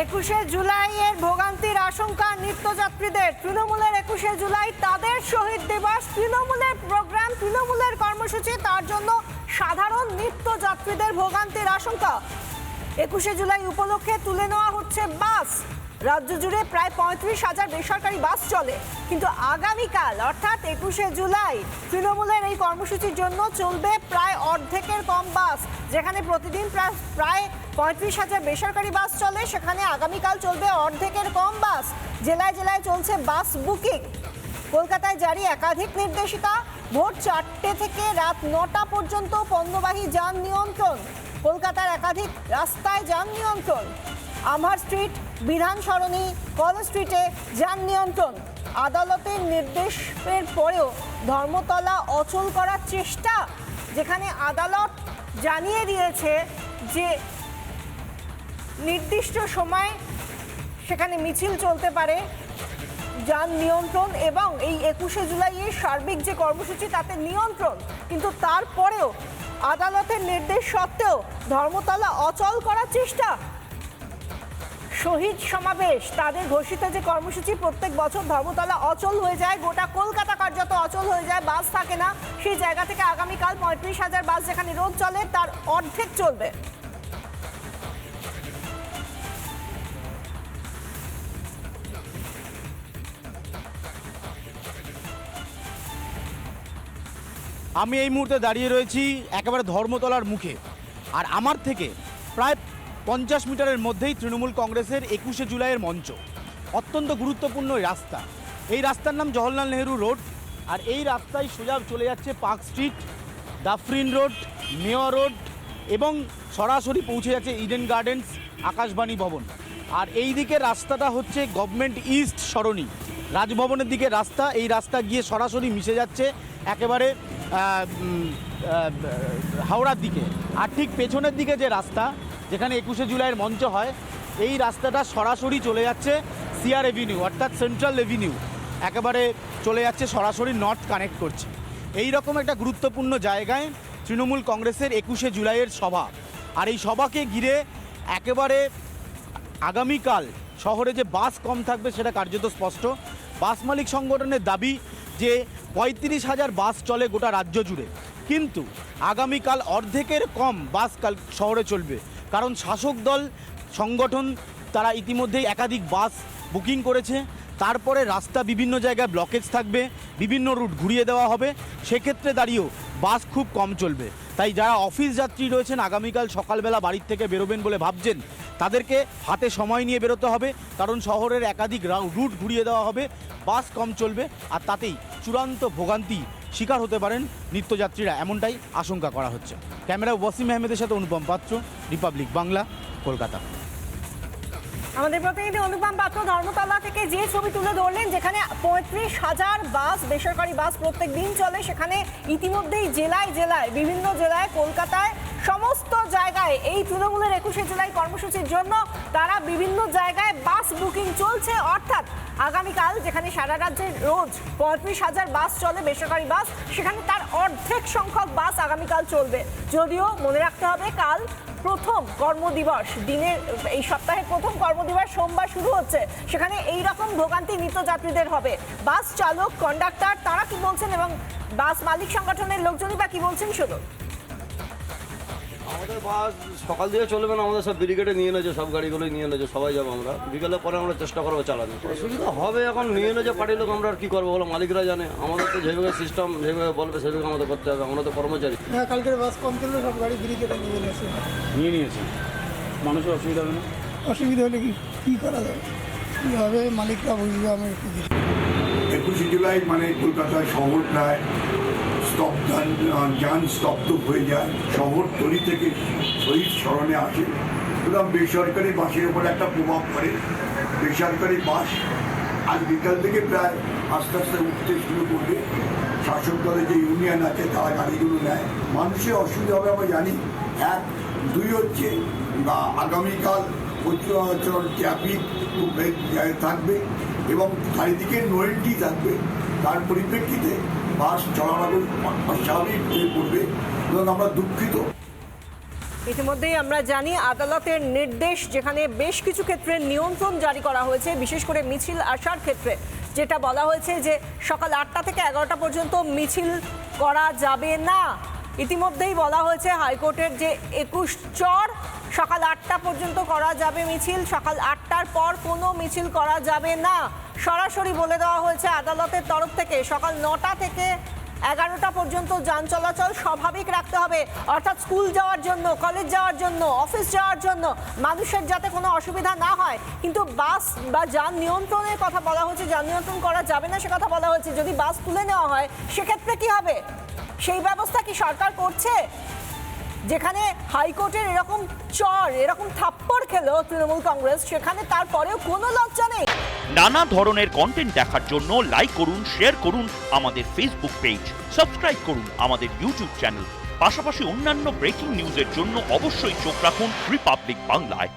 একুশে জুলাইয়ের ভোগান্তির আশঙ্কা নিত্যযাত্রীদের। তৃণমূলের একুশে জুলাই তাদের শহীদ দিবস। তৃণমূলের প্রোগ্রাম, তৃণমূলের কর্মসূচি, তার জন্য সাধারণ নিত্যযাত্রীদের ভোগান্তির আশঙ্কা। একুশে জুলাই উপলক্ষে তুলে নেওয়া হচ্ছে বাস। রাজ্য জুড়ে প্রায় পঁয়ত্রিশ হাজার বেসরকারি বাস চলে। কিন্তু আগামীকাল, অর্থাৎ একুশে জুলাই, তৃণমূলের এই কর্মসূচির জন্য চলবে প্রায় অর্ধেকের কম বাস, যেখানে প্রতিদিন প্রায় প্রায় পঁয়ত্রিশ হাজার বেসরকারি বাস চলে, সেখানে আগামীকাল চলবে অর্ধেকের কম বাস। জেলায় জেলায় চলছে বাস বুকিং। কলকাতায় জারি একাধিক নির্দেশিকা। ভোর চারটে থেকে রাত নটা পর্যন্ত পণ্যবাহী যান নিয়ন্ত্রণ। কলকাতার একাধিক রাস্তায় যান নিয়ন্ত্রণ। আমার স্ট্রিট, বিধান সরণি, কল স্ট্রিটে যান নিয়ন্ত্রণ। আদালতের নির্দেশের পরেও ধর্মতলা অচল করার চেষ্টা, যেখানে আদালত জানিয়ে দিয়েছে যে নির্দিষ্ট সময় সেখানে মিছিল চলতে পারে, যান নিয়ন্ত্রণ এবং এই একুশে জুলাইয়ের সার্বিক যে কর্মসূচি তাতে নিয়ন্ত্রণ, কিন্তু তারপরেও আদালতের নির্দেশ সত্ত্বেও ধর্মতলা অচল করার চেষ্টা। শহীদ সমাবেশ, তাদের ঘোষিত যে কর্মসূচি, প্রত্যেক বছর ধর্মতলা অচল হয়ে যায়, গোটা কলকাতা কার্যত অচল হয়ে যায়, বাস থাকে না। সেই জায়গা থেকে আগামীকাল পঁয়ত্রিশ হাজার বাস যেখানে রোজ চলে, তার অর্ধেক চলবে। আমি এই মুহূর্তে দাঁড়িয়ে রয়েছি একেবারে ধর্মতলার মুখে। আর আমার থেকে প্রায় পঞ্চাশ মিটারের মধ্যেই তৃণমূল কংগ্রেসের একুশে জুলাইয়ের মঞ্চ। অত্যন্ত গুরুত্বপূর্ণ রাস্তা। এই রাস্তার নাম জওহরলাল নেহরু রোড। আর এই রাস্তায় সোজা চলে যাচ্ছে Park Street, Dufferin Road, Mayo Road এবং সরাসরি পৌঁছে যাচ্ছে ইডেন গার্ডেন্স আকাশবাণী ভবন। আর এই দিকে রাস্তাটা হচ্ছে গভর্নমেন্ট ইস্ট সরণি। রাজভবনের দিকে রাস্তা, এই রাস্তা গিয়ে সরাসরি মিশে যাচ্ছে একেবারে হাওড়ার দিকে। আর ঠিক পেছনের দিকে যে রাস্তা, যেখানে একুশে জুলাইয়ের মঞ্চ হয়, এই রাস্তাটা সরাসরি চলে যাচ্ছে সিআর এভিনিউ অর্থাৎ সেন্ট্রাল এভিনিউ একেবারে চলে যাচ্ছে সরাসরি নর্থ কানেক্ট করছে। এই রকম একটা গুরুত্বপূর্ণ জায়গায় তৃণমূল কংগ্রেসের একুশে জুলাইয়ের সভা। আর এই সভাকে ঘিরে একেবারে আগামীকাল শহরে যে বাস কম থাকবে সেটা কার্যত স্পষ্ট। বাস মালিক সংগঠনের দাবি যে পঁয়ত্রিশ হাজার বাস চলে গোটা রাজ্য জুড়ে। কিন্তু আগামীকাল অর্ধেকের কম বাস কাল শহরে চলবে। কারণ শাসক দল সংগঠন তারা ইতিমধ্যেই একাধিক বাস বুকিং করেছে। তারপরে রাস্তা বিভিন্ন জায়গায় ব্লকেজ থাকবে, বিভিন্ন রুট ঘুরিয়ে দেওয়া হবে। সেক্ষেত্রে দাঁড়িয়েও বাস খুব কম চলবে। তাই যারা অফিস যাত্রী রয়েছেন, আগামীকাল সকালবেলা বাড়ির থেকে বেরোবেন বলে ভাবছেন, তাদেরকে হাতে সময় নিয়ে বেরোতে হবে। কারণ শহরের একাধিক রুট ঘুরিয়ে দেওয়া হবে, বাস কম চলবে, আর তাতেই চূড়ান্ত ভোগান্তি শিকার হতে পারেন নিত্যযাত্রীরা। এমনটাই আশঙ্কা করা হচ্ছে। ক্যামেরা ওয়াসিম আহমেদের সাথে অনুপম পাত্র, রিপাবলিক বাংলা, কলকাতা। আমাদের প্রতিনিধি অনুপম পাত্র ধর্মতলা থেকে যে ছবি তুলে ধরলেন, যেখানে পঁয়ত্রিশ হাজার বাস, বেসরকারি বাস প্রত্যেক দিন চলে, সেখানে ইতিমধ্যেই জেলায় জেলায়, বিভিন্ন জেলায়, কলকাতায়, সমস্ত জায়গায়, এই তৃণমূলের একুশে জুলাই কর্মসূচির জন্য তারা বিভিন্ন জায়গায় বাস বুকিং চলছে। অর্থাৎ আগামীকাল, যেখানে সারা রাজ্যে রোজ পঁয়ত্রিশ হাজার বাস চলে, বেসরকারি বাস, সেখানে তার অর্ধেক সংখ্যক বাস আগামীকাল চলবে। যদিও মনে রাখতে হবে, কাল প্রথম কর্মদিবস দিনের, এই সপ্তাহের প্রথম কর্মদিবস সোমবার শুরু হচ্ছে। সেখানে এই রকম ভোগান্তি নিত্যযাত্রীদের হবে। বাস চালক কন্ডাক্টর তারা কি বলছেন এবং বাস মালিক সংগঠনের লোকজনই বা কি বলছেন শুধু আমাদের বাস সকাল থেকে চলবে না আমাদের সব ব্রিগেডে নিয়ে নেছে সব গাড়িগুলোই নিয়ে নেছে সবাই যাব আমরা। বিকেলের পরে আমরা চেষ্টা করব চালানো অসুবিধা হবে এখন নিয়ে নেছে পার্টির লোক আমরা আর কি করব বলো মালিকরা জানে। আমাদের তো যেভাবে সিস্টেম যেভাবে বলবে সেভাবে আমাদের করতে হবে আমরা তো কর্মচারী। হ্যাঁ কালকের বাস কম চললে সব গাড়ি ব্রিকেটে নিয়ে নিয়েছে নিয়ে নিয়েছি? মানুষের অসুবিধা হবে না? অসুবিধা হলে কি কী করা যাবে কী হবে মালিকরা বুঝবে আমি একটু। একুশে জুলাই মানে কলকাতায় শহর প্রায়। স্তব্ধ যান স্তব্ধ হয়ে যায়। শহর তরি থেকে শহীদ স্মরণে আসে। সুতরাং বেসরকারি বাসের উপর একটা প্রভাব পড়ে। বেসরকারি বাস আজ বিকাল থেকে প্রায় আস্তে আস্তে উঠতে শুরু করবে। শাসক দলের যে ইউনিয়ন আছে, তারা গাড়িগুলো নেয়। মানুষের অসুবিধা হবে, আমরা জানি। এক, দুই হচ্ছে আগামীকাল প্রচুর ট্রাফিক থাকবে এবং চারিদিকে নোয়েলটি থাকবে। তার পরিপ্রেক্ষিতে বাস চলাচল অস্বাভাবিক হয়ে পড়বে এবং আমরা দুঃখিত। ইতিমধ্যেই আমরা জানি আদালতের নির্দেশ যেখানে বেশ কিছু ক্ষেত্রে নিয়ন্ত্রণ জারি করা হয়েছে, বিশেষ করে মিছিল আসার ক্ষেত্রে। যেটা বলা হয়েছে যে সকাল আটটা থেকে এগারোটা পর্যন্ত মিছিল করা যাবে না। ইতিমধ্যেই বলা হয়েছে হাইকোর্টের যে একুশ চর সকাল আটটা পর্যন্ত করা যাবে মিছিল। সকাল আটটার পর কোনো মিছিল করা যাবে না। সরাসরি বলে দেওয়া হয়েছে আদালতের তরফ থেকে, সকাল নটা থেকে এগারোটা পর্যন্ত যান চলাচল স্বাভাবিক রাখতে হবে। অর্থাৎ স্কুল যাওয়ার জন্য, কলেজ যাওয়ার জন্য, অফিস যাওয়ার জন্য মানুষের যাতে কোনো অসুবিধা না হয়। কিন্তু বাস বা যান নিয়ন্ত্রণের কথা বলা হয়েছে যান নিয়ন্ত্রণ করা যাবে না সে কথা বলা হয়েছে যদি বাস তুলে নেওয়া হয়, সেক্ষেত্রে কি হবে? সেই ব্যবস্থা কি সরকার করছে? যেখানে হাইকোর্টের এরকম চর, এরকম থাপ্পড় খেলো তৃণমূল কংগ্রেস, সেখানে তারপরেও কোনো লজ্জা নেই। নানা ধরনের কন্টেন্ট দেখার জন্য লাইক করুন শেয়ার করুন আমাদের ফেসবুক পেজ সাবস্ক্রাইব করুন আমাদের ইউটিউব চ্যানেল পাশাপাশি অন্যান্য ব্রেকিং নিউজের জন্য অবশ্যই চোখ রাখুন রিপাবলিক বাংলায়